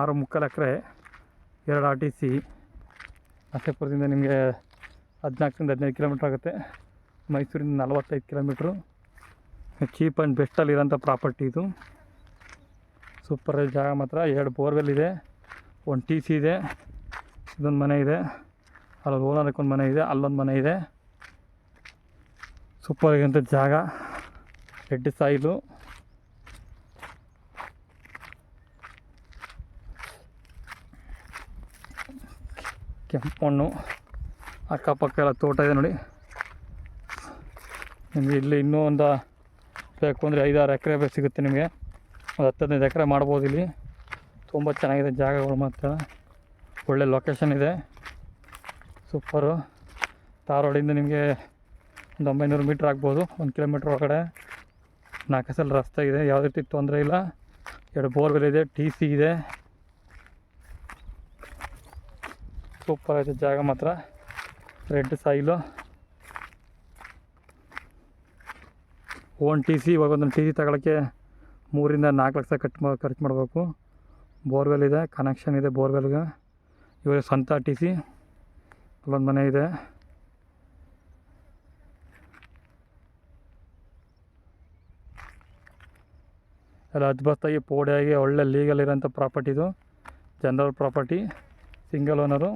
ಆರು ಮುಕ್ಕಾಲು ಎಕರೆ, ಎರಡು ಆರ್ ಟಿ ಸಿ ನರಸೀಪುರದಿಂದ ನಿಮಗೆ ಹದಿನಾಲ್ಕರಿಂದ ಹದಿನೈದು ಕಿಲೋಮೀಟ್ರ್ ಆಗುತ್ತೆ. ಮೈಸೂರಿಂದ ನಲವತ್ತೈದು ಕಿಲೋಮೀಟ್ರು. ಚೀಪ್ ಆ್ಯಂಡ್ ಬೆಸ್ಟಲ್ಲಿರೋಂಥ ಪ್ರಾಪರ್ಟಿ ಇದು. ಸೂಪರ್ ಜಾಗ ಮಾತ್ರ. ಎರಡು ಬೋರ್ವೆಲ್ ಇದೆ, ಒಂದು ಟಿ ಸಿ ಇದೆ, ಇದೊಂದು ಮನೆ ಇದೆ. ಅಲ್ಲೊಂದು ಓನರ್ಕೊಂದು ಮನೆ ಇದೆ, ಅಲ್ಲೊಂದು ಮನೆ ಇದೆ. ಸೂಪರ್ ಜಾಗ. Red soil. ಕೆಂಪು ಮಣ್ಣು ಅಕ್ಕಪಕ್ಕ ಎಲ್ಲ ತೋಟ ಇದೆ ನೋಡಿ. ನಿಮಗೆ ಇಲ್ಲಿ ಇನ್ನೂ ಒಂದು ಬೇಕು ಅಂದರೆ ಐದಾರು ಎಕರೆ ಬೇಕು ಸಿಗುತ್ತೆ ನಿಮಗೆ. ಒಂದು ಹತ್ತು ಹದಿನೈದು ಎಕರೆ ಮಾಡ್ಬೋದು ಇಲ್ಲಿ. ತುಂಬ ಚೆನ್ನಾಗಿದೆ ಜಾಗಗಳು ಮತ್ತು ಒಳ್ಳೆ ಲೊಕೇಶನ್ ಇದೆ. ಸೂಪರು ಧಾರವಾಡಿಂದ ನಿಮಗೆ ಒಂದು ಒಂಬೈನೂರು ಮೀಟ್ರ್ ಆಗ್ಬೋದು. ಒಂದು ಕಿಲೋಮೀಟ್ರ್ ಒಳಗಡೆ. ನಾಲ್ಕು ಸಲ ರಸ್ತೆ ಇದೆ. ಯಾವುದೇ ರೀತಿ ತೊಂದರೆ ಇಲ್ಲ. ಎರಡು ಬೋರ್ವೆಲ್ ಇದೆ ಟಿ ಸಿ ಇದೆ. ಸೂಪರ್ ಐತೆ ಜಾಗ ಮಾತ್ರ. Red soil own T C ಇವಾಗ ಒಂದು ಟಿ ಸಿ ತಗೊಳ್ಳೋಕ್ಕೆ ಮೂರಿಂದ ನಾಲ್ಕು ಲಕ್ಷ ಕಟ್ ಮಾ ಖರ್ಚು ಮಾಡಬೇಕು. ಬೋರ್ವೆಲ್ ಇದೆ ಕನೆಕ್ಷನ್ ಇದೆ ಬೋರ್ವೆಲ್ಗೆ ಇವಾಗ ಸ್ವಂತ ಟಿ ಸಿ ಅಲ್ಲೊಂದು ಮನೆ ಇದೆ. ಎಲ್ಲ ಅದ್ಭುತವಾಗಿ ಪೋಡಿಯಾಗಿ ಒಳ್ಳೆ ಲೀಗಲ್ ಇರೋಂಥ ಪ್ರಾಪರ್ಟಿ ಇದು. General property single owner.